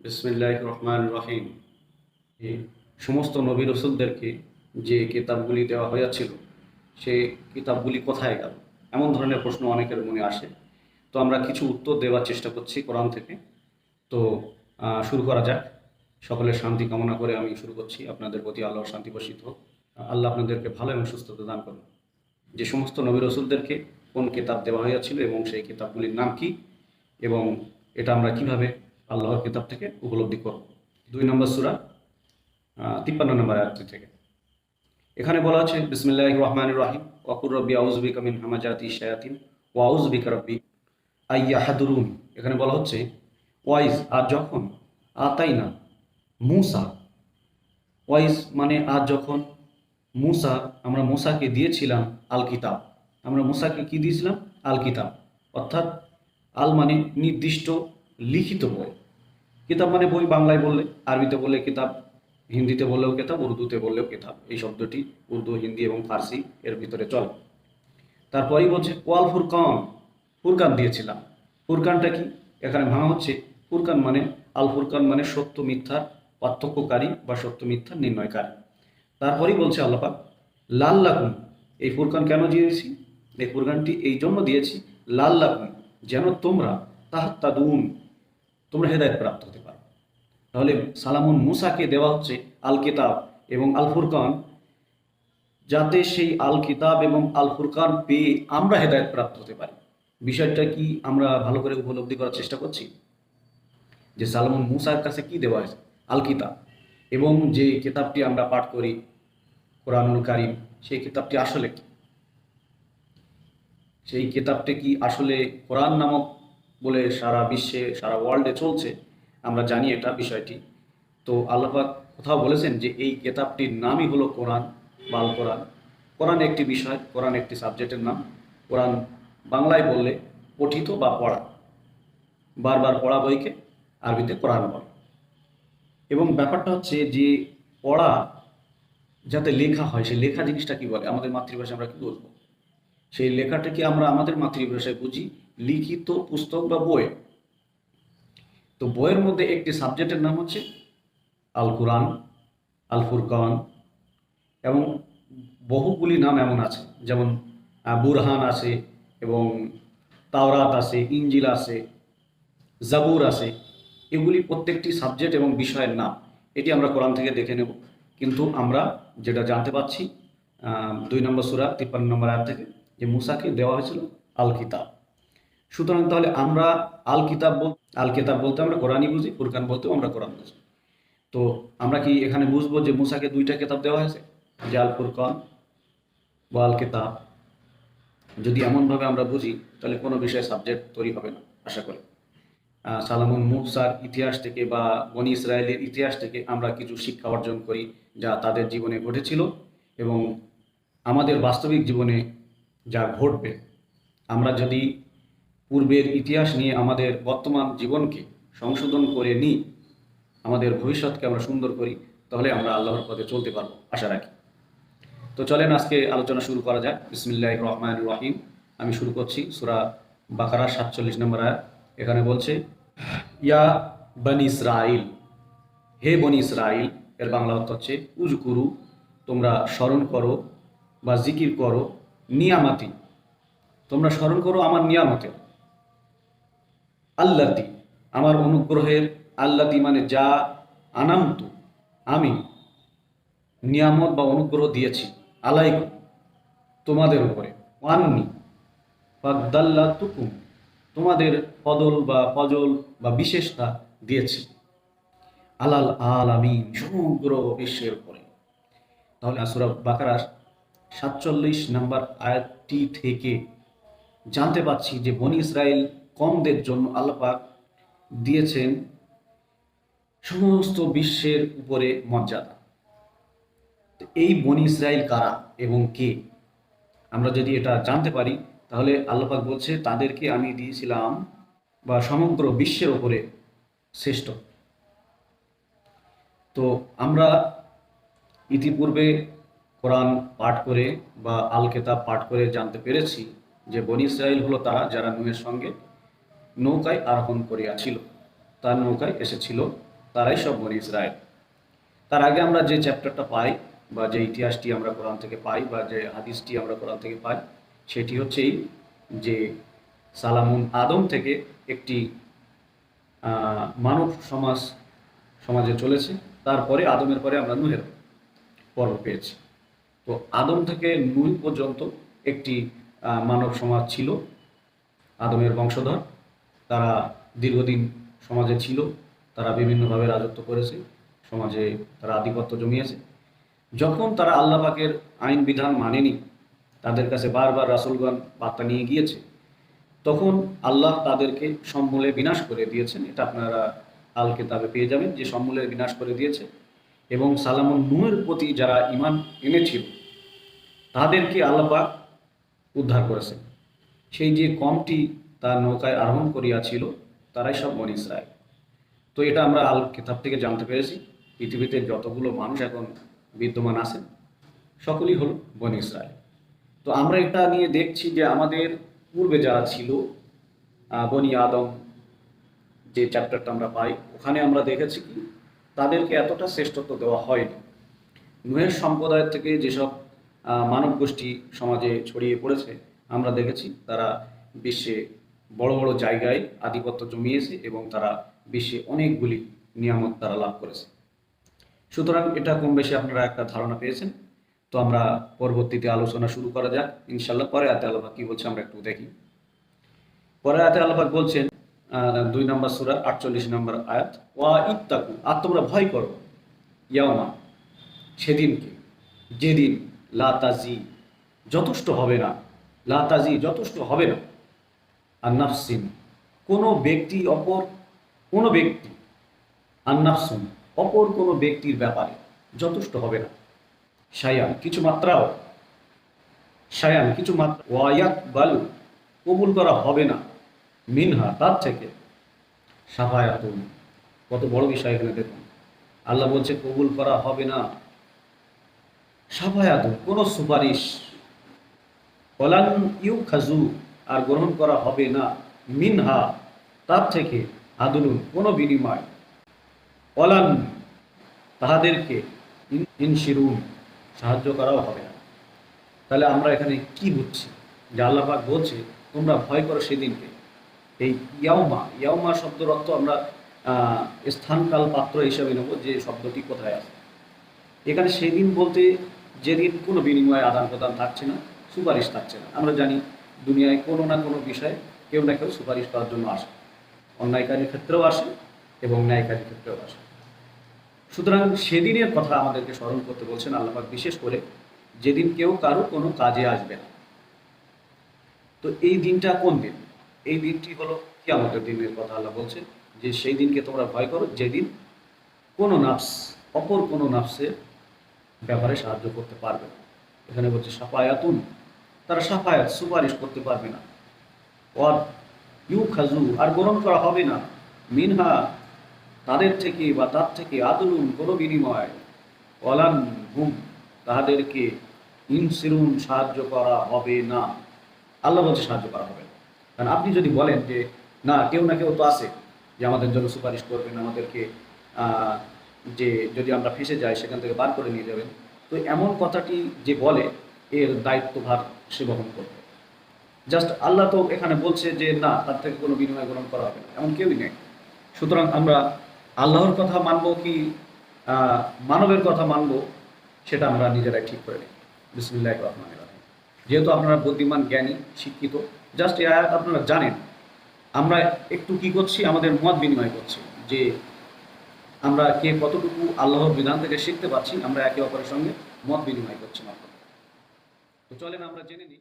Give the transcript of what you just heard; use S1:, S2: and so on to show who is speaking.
S1: বিসমিল্লাহ রহমান রহিম। সমস্ত নবী রসুলদেরকে যে কিতাবগুলি দেওয়া হয়েছিল সেই কিতাবগুলি কোথায় গেল? এমন ধরনের প্রশ্ন অনেকের মনে আসে। তো আমরা কিছু উত্তর দেওয়ার চেষ্টা করছি কোরআন থেকে। তো শুরু করা যাক। সকলের শান্তি কামনা করে আমি শুরু করছি। আপনাদের প্রতি আল্লাহ শান্তি বর্ষিত হোক। আল্লাহ আপনাদেরকে ভালো এবং সুস্থতা দান করুন। যে সমস্ত নবী রসুলদেরকে কোন কিতাব দেওয়া হয়েছিল এবং সেই কিতাবগুলির নাম কি এবং এটা আমরা কীভাবে আল্লাহর কিতাব থেকে উপলব্ধি করব দুই নম্বর সুরা তিপ্পান্ন নম্বর আয়াতটি থেকে। এখানে বলা আছে বিসমিল্লাহ রহমান রাহিম। ওয়াকুর রব্বি আউজবিকা মিন হামাজাতি শায়াতিন ওয়াউজবিকা রব্বি আইয়া হাদুরুন। এখানে বলা হচ্ছে, ওয়াইজ, আর যখন আতাই না মুসা ওয়াইজ মানে আর যখন মুসা, আমরা মুসাকে দিয়েছিলাম আল কিতাব আমরা মুসাকে কি দিয়েছিলাম? আল কিতাব অর্থাৎ আল মানে নির্দিষ্ট লিখিত বই কিতাব মানে বই বাংলায় বললে, আরবিতে বললে কিতাব, হিন্দিতে বললেও কিতাব, উর্দুতে বললেও কিতাব। এই শব্দটি উর্দু, হিন্দি এবং ফার্সি এর ভিতরে চলে। তারপরেই বলছে, ওয়াল ফুরকান ফুরকান দিয়েছিলাম। ফুরকানটা কি? এখানে ভাঙা হচ্ছে। ফুরকান মানে আল ফুরকান মানে সত্য মিথ্যার পার্থক্যকারী বা সত্য মিথ্যার নির্ণয়কারী। তারপরেই বলছে আল্লাপাক লাল লাকুম এই ফুরকান কেন দিয়েছি? এই ফুরকানটি এই জন্য দিয়েছি লাল লাকুম যেন তোমরা তাহাত্তাদুন তোমরা হেদায়ত প্রাপ্ত হতে পারো। তাহলে সালামুন মুসাকে দেওয়া হচ্ছে আল কিতাব এবং আল ফুরকান যাতে সেই আল কিতাব এবং আল ফুরকান পেয়ে আমরা হেদায়ত প্রাপ্ত হতে পারি। বিষয়টা কি আমরা ভালো করে উপলব্ধি করার চেষ্টা করছি? যে সালামুন মুসার কাছে কি দেওয়া হয়েছে? আল কিতাব এবং যে কিতাবটি আমরা পাঠ করি, কোরআনুল কারিম, সেই কিতাবটি আসলে কি? সেই কিতাবটি কি আসলে কোরআন নামক বলে সারা বিশ্বে, সারা ওয়ার্ল্ডে চলছে। আমরা জানি এটা বিষয়টি। তো আল্লাপাক কোথাও বলেছেন যে এই কেতাবটির নামই হলো কোরআন, বাল কোরআন। কোরআন একটি বিষয়, কোরআন একটি সাবজেক্টের নাম। কোরআন বাংলায় বললে পঠিত বা পড়া। বারবার পড়া বইকে আরবিতে কোরআন বলে। এবং ব্যাপারটা হচ্ছে যে পড়া যাতে লেখা হয় সেই লেখা জিনিসটা কি বলে? আমাদের মাতৃভাষায় আমরা কি বুঝব? সেই লেখাটা কি আমরা আমাদের মাতৃভাষায় বুঝি লিখিত পুস্তক বা বই। তো বইয়ের মধ্যে একটি সাবজেক্টের নাম হচ্ছে আল কোরআন, আল ফুরকান এবং বহুগুলি নাম এমন আছে। যেমন বুরহান আছে এবং তাওরাত আছে ইঞ্জিল আছে, জাবুর আছে। এগুলি প্রত্যেকটি সাবজেক্ট এবং বিষয়ের নাম। এটি আমরা কোরআন থেকে দেখে নেব। কিন্তু আমরা যেটা জানতে পাচ্ছি দুই নম্বর সুরা তিপ্পান্ন নম্বর আয়াত থেকে, যে মুসাকে দেওয়া হয়েছিল আল কিতাব। সুতরাং তাহলে আমরা আল কিতাব বল আল কিতাব বলতে আমরা কোরআনই বুঝি ফুরকান বলতেও আমরা কোরআন বুঝি। তো আমরা কি এখানে বুঝব যে মুসাকে দুইটা কিতাব দেওয়া হয়েছে? যে আল ফুরকান বা আল কিতাব। যদি এমনভাবে আমরা বুঝি তাহলে কোনো বিষয়ে সাবজেক্ট তৈরি হবে না আশা করি। আহ, সালামুন মুসার ইতিহাস থেকে বা বনি ইসরায়েলের ইতিহাস থেকে আমরা কিছু শিক্ষা অর্জন করি যা তাদের জীবনে ঘটেছিল এবং আমাদের বাস্তবিক জীবনে যা ঘটবে। আমরা যদি পূর্বের ইতিহাস নিয়ে আমাদের বর্তমান জীবনকে সংশোধন করে নিই, আমাদের ভবিষ্যৎকে আমরা সুন্দর করি, তাহলে আমরা আল্লাহর পথে চলতে পারব, আশা রাখি। তো চলেন আজকে আলোচনা শুরু করা যাক। বিসমিল্লাহ রহমান রহিম। আমি শুরু করছি সুরা বাকারা সাতচল্লিশ নম্বর আয়াত। এখানে বলছে, ইয়া বনি ইসরাইল হে বনি ইসরাইল এর বাংলা অর্থ হচ্ছে উজ উজকুরু তোমরা স্মরণ করো বা জিকির করো নিয়ামাতি। তোমরা স্মরণ করো আমার নিয়ামতের। আল্লাতি আমার অনুগ্রহের আল্লাতি মানে যা আনামতু আমি নিয়ামত বা অনুগ্রহ দিয়েছি আলাইকুম, তোমাদের উপরে। ওয়ান্নি ফাদ্দাল্লা তুকুম তোমাদের ফদল বা ফজল বা বিশেষতা দিয়েছি। আলাল আল আমি সমগ্র বিশ্বের উপরে। তাহলে আসুরা বাকারার সাতচল্লিশ নাম্বার আয়াতটি থেকে জানতে পারছি যে বনি ইসরায়েল কমদের জন্য আল্লাপাক দিয়েছেন সমস্ত বিশ্বের উপরে মর্যাদা। এই বনি ইসরায়েল কারা এবং কে? আমরা যদি এটা জানতে পারি, তাহলে আল্লাপাক বলছে, তাদেরকে আমি দিয়েছিলাম বা সমগ্র বিশ্বের ওপরে শ্রেষ্ঠ। তো আমরা ইতিপূর্বে কোরআন পাঠ করে বা আল কেতাব পাঠ করে জানতে পেরেছি যে বনি ইসরায়েল হলো তারা, যারা নুহের সঙ্গে নৌকায় আরোহণ করিয়াছিল। তার নৌকায় এসেছিল তারাই সব বনি ইসরায়েল। তার আগে আমরা যে চ্যাপ্টারটা পাই বা যে ইতিহাসটি আমরা কোরআন থেকে পাই বা যে হাদিসটি আমরা কোরআন থেকে পাই, সেটি হচ্ছে এই যে সালামুন আদম থেকে একটি মানব সমাজ, সমাজে চলেছে। তারপরে আদমের পরে আমরা নুহের পর্ব পেয়েছি। তো আদম থেকে নুহ পর্যন্ত একটি মানব সমাজ ছিল, আদমের বংশধর। তারা দীর্ঘদিন সমাজে ছিল, তারা বিভিন্নভাবে রাজত্ব করেছে, সমাজে তারা আধিপত্য জমিয়েছে। যখন তারা আল্লাহ পাকের আইন বিধান মানেনি, তাদের কাছে বারবার রাসুলগণ বার্তা নিয়ে গিয়েছে, তখন আল্লাহ তাদেরকে সমূলে বিনাশ করে দিয়েছেন। এটা আপনারা আল কেতাবে পেয়ে যাবেন যে সমূলে বিনাশ করে দিয়েছে এবং সালামুন নুহের প্রতি যারা ইমান এনেছিল, তাদেরকে আল্লাপাক উদ্ধার করেছেন। সেই যে কমটি তার নৌকায় আরোহণ করিয়াছিল, তারাই সব বন ইসরায়েল। তো এটা আমরা আল কিতাব থেকে জানতে পেরেছি, পৃথিবীতে যতগুলো মানুষ এখন বিদ্যমান আছেন, সকলেই হল বন ইসরায়েল। তো আমরা এটা নিয়ে দেখছি যে আমাদের পূর্বে যারা ছিল বনি আদম, যে চ্যাপ্টারটা আমরা পাই, ওখানে আমরা দেখেছি কি, তাদেরকে এতটা শ্রেষ্ঠত্ব দেওয়া হয়নি। নুহের সম্প্রদায়ের থেকে যেসব মানব গোষ্ঠী সমাজে ছড়িয়ে পড়েছে, আমরা দেখেছি, তারা বিশ্বে বড় বড় জায়গায় আধিপত্য জমিয়েছে এবং তারা বিশ্বে অনেকগুলি নিয়ামত তারা লাভ করেছে। সুতরাং এটা কম বেশি আপনারা একটা ধারণা পেয়েছেন। তো আমরা পরবর্তীতে আলোচনা শুরু করা যাক। ইনশাল্লাহ পরে আতে আল্লাহ কি বলছে আমরা একটু দেখি। পরে আতে আল্লাহ বলছেন দুই নম্বর সুরা, আটচল্লিশ নম্বর আয়াত, ওয়া ইত্তাকু আর তোমরা ভয় করো, ইয়াওমা, সেদিনকে, যেদিন লাতাজি যথেষ্ট হবে না লাতাজি যথেষ্ট হবে না। আর নাফসিন কোনো ব্যক্তি অপর কোনো ব্যক্তি আন্নাফসুন, অপর কোনো ব্যক্তির ব্যাপারে যথেষ্ট হবে না। সায়ান কিছু মাত্রাও। সায়ান কিছু মাত্রা। ওয়ায়াক বাল কবুল করা হবে না। মিনহা, তার থেকে। সাফায়াতুন কত বড় বিষয় এখানে দেখুন। আল্লাহ বলছে, কবুল করা হবে না। সাফায়াতুন কোনো সুপারিশ। কলান ইউ খাজু আর গ্রহণ করা হবে না। মিনহা, তার থেকে আদুলুন কোনো বিনিময়। অলান, তাহাদেরকে ইন- ইনশিরুন, সাহায্য করাও হবে না। তাহলে আমরা এখানে কি বুঝছি? যে আল্লাপাক বলছে, তোমরা ভয় করো সেদিনকে। এই ইয়াউমা ইয়াউমা শব্দের অর্থ আমরা স্থানকাল পাত্র হিসাবে নেব যে শব্দটি কোথায় আছে। এখানে সেদিন বলতে যেদিন কোনো বিনিময় আদান প্রদান থাকছে না, সুপারিশ থাকছে না। আমরা জানি দুনিয়ায় কোনো না কোনো বিষয়ে কেউ না কেউ সুপারিশ করার জন্য আসে। অন্যায়কারীর ক্ষেত্রেও আসে এবং ন্যায়কারীর ক্ষেত্রেও আসে। সুতরাং সেদিনের কথা আমাদেরকে স্মরণ করতে বলছেন আল্লাপাক বিশেষ করে যেদিন কেউ কারও কোনো কাজে আসবে না। তো এই দিনটা কোন দিন? এই দিনটি হলো কি আমাদের দিনের কথা আল্লাহ বলছেন যে সেই দিনকে তোমরা ভয় করো, যেদিন কোনো নাফস, অপর কোনো নাফসের ব্যাপারে সাহায্য করতে পারবে এখানে বলছে সাফায়াতুন তারা সাফায়াত, সুপারিশ করতে পারবে না। অর ইউ খাজু আর গ্রহণ করা হবে না। মিনহা, তাদের থেকে বা তার থেকে আদলুন কোনো বিনিময়। অলান হুম, তাহাদেরকে ইনসিরুন সাহায্য করা হবে না। আল্লাহ বলছে সাহায্য করা হবে না। কারণ আপনি যদি বলেন যে, না, কেউ না কেউ তো আছে যে আমাদের জন্য সুপারিশ করবেন, আমাদেরকে যে যদি আমরা ফেসে যাই, সেখান থেকে বার করে নিয়ে যাবেন। তো এমন কথাটি যে বলে এর দায়িত্বভার সে বহন করবে। জাস্ট আল্লাহ তো এখানে বলছে যে, না, তার থেকে কোনো বিনিময় গ্রহণ করা হবে না। এমন কেউই নেই। সুতরাং আমরা আল্লাহর কথা মানবো কি মানবের কথা মানবো, সেটা আমরা নিজেরাই ঠিক করে নিই। বিসমুল্লাহ রহমান রাহিম। যেহেতু আপনারা বুদ্ধিমান, জ্ঞানী, শিক্ষিত জাস্ট এই আয়াত আপনারা জানেন, আমরা একটু কি করছি, আমাদের মত বিনিময় করছি যে, আমরা কে কতটুকু আল্লাহর বিধান থেকে শিখতে পারছি, আমরা একে অপরের সঙ্গে মত বিনিময় করছি মাত্র। তো চলেন আমরা জেনে নিই।